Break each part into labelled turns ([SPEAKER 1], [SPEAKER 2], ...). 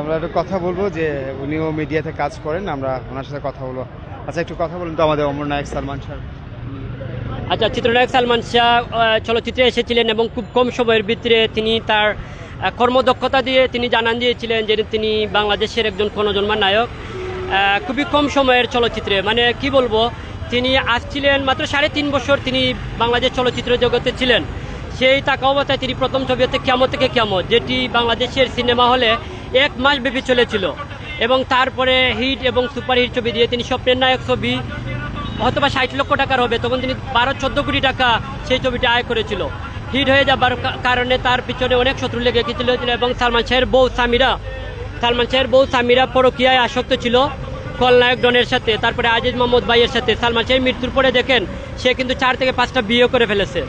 [SPEAKER 1] আমরা একটু কথা বলব যে উনিও মিডিয়াতে কাজ করেন আমরা ওনার সাথে কথা বলব। আচ্ছা একটু কথা বলুন তো আমাদের অমর নায়ক সালমান শাহ
[SPEAKER 2] আচ্ছা চিত্রনায়ক সালমান শাহ চলচ্চিত্রে এসেছিলেন এবং খুব কম সময়ের ভিতরে তিনি তার কর্মদক্ষতা দিয়ে তিনি জানান দিয়েছিলেন যে তিনি বাংলাদেশের একজন ক্ষণজন্মা নায়ক। খুবই কম সময়ের চলচ্চিত্রে। মানে কি বলব তিনি আসছিলেন মাত্র সাড়ে তিন বছর তিনি বাংলাদেশ চলচ্চিত্র জগতে ছিলেন। সেই থাকা অবস্থায় তিনি প্রথম ছবি হচ্ছে কেমন থেকে কেমন, যেটি বাংলাদেশের সিনেমা হলে এক মাস ব্যাপী চলেছিল। এবং তারপরে হিট এবং সুপারহিট ছবি দিয়ে তিনি স্বপ্নের নায়ক ছবি হয়তো বা ষাট লক্ষ টাকার হবে, তখন তিনি বারো চোদ্দ কোটি টাকা সেই ছবিটা আয় করেছিল। হিট হয়ে যাবার কারণে তার পিছনে অনেক শত্রু লেগে গেছিল এবং সালমান শাহের বউ সামিরা, সালমান শাহের বউ সামিরা পরকীয়ায় আসক্ত ছিল কলনায়ক ডনের সাথে। তারপরে আজিজ মোহাম্মদ ভাইয়ের সাথে সালমান শাহের মৃত্যুর পরে দেখেন, সে কিন্তু চার থেকে পাঁচটা বিয়ে করে ফেলেছে।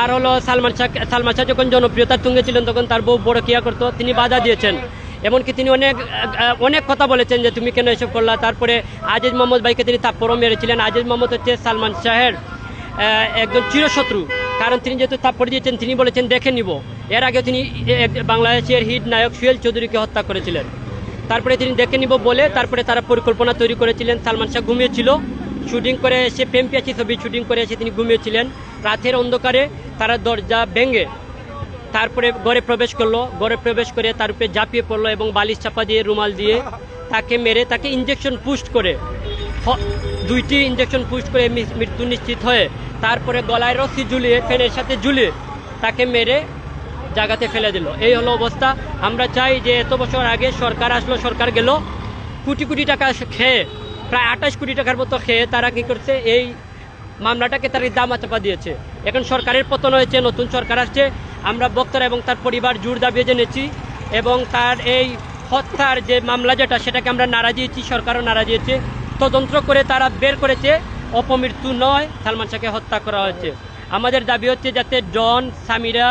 [SPEAKER 2] আর হলো সালমান শাহ সালমান শাহ যখন জনপ্রিয়তার তুঙ্গে ছিলেন, তখন তার বউ বড় কিয়া করতো, তিনি বাধা দিয়েছেন। এমনকি তিনি অনেক অনেক কথা বলেছেন যে, তুমি কেন এসব করলা? তারপরে আজিজ মোহাম্মদ ভাইকে তিনি তাপ্পরও মেরেছিলেন। আজিজ মোহাম্মদ হচ্ছে সালমান শাহের একজন চিরশত্রু। কারণ তিনি যেহেতু তাপ্পর দিয়েছেন, তিনি বলেছেন, দেখে নিব। এর আগে তিনি বাংলাদেশের হিট নায়ক সুয়েল চৌধুরীকে হত্যা করেছিলেন। তারপরে তিনি দেখে নিব বলে, তারপরে তারা পরিকল্পনা তৈরি করেছিলেন। সালমান শাহ ঘুমিয়েছিল। শুটিং করে এসে প্রেম পিয়াচি ছবি শুটিং করে এসে তিনি ঘুমিয়েছিলেন। রাতের অন্ধকারে তারা দরজা ভেঙে তারপরে ঘরে প্রবেশ করল। ঘরে প্রবেশ করে তার উপরে ঝাঁপিয়ে পড়ল এবং বালিশ চাপা দিয়ে, রুমাল দিয়ে তাকে মেরে তাকে ইঞ্জেকশন পুস্ট করে। দুইটি ইঞ্জেকশন পুস্ট করে মৃত্যু নিশ্চিত হয়ে তারপরে গলায় রশি ঝুলিয়ে, ফ্যানের সাথে ঝুলিয়ে তাকে মেরে জায়গাতে ফেলে দিল। এই হলো অবস্থা। আমরা চাই যে এত বছর আগে সরকার আসলো, সরকার গেল, কোটি কোটি টাকা খেয়ে প্রায় আঠাশ কোটি টাকার মতো খেয়ে তারা কি করছে? এই মামলাটাকে তার দামা চাপা দিয়েছে। এখন সরকারের পতন হয়েছে, নতুন সরকার আসছে। আমরা বক্তারা এবং তার পরিবার জোর দাবিয়ে জেনেছি এবং তার এই হত্যার যে মামলা যেটা, সেটাকে আমরা নাড়া দিয়েছি, সরকারও নাড়া দিয়েছে। তদন্ত করে তারা বের করেছে, অপমৃত্যু নয় সালমান শাহকে হত্যা করা হয়েছে। আমাদের দাবি হচ্ছে যাতে ডন, সামিরা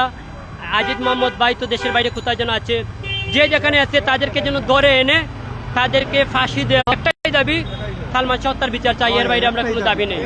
[SPEAKER 2] আজিদ মোহাম্মদ ভাই তো দেশের বাইরে কোথায় যেন আছে, যে যেখানে আছে তাদেরকে যেন ধরে এনে তাদেরকে ফাঁসি দেওয়া একটাই দাবি, সালমান সত্তার বিচার চাই, এর বাইরে আমরা কোনো দাবি নেই।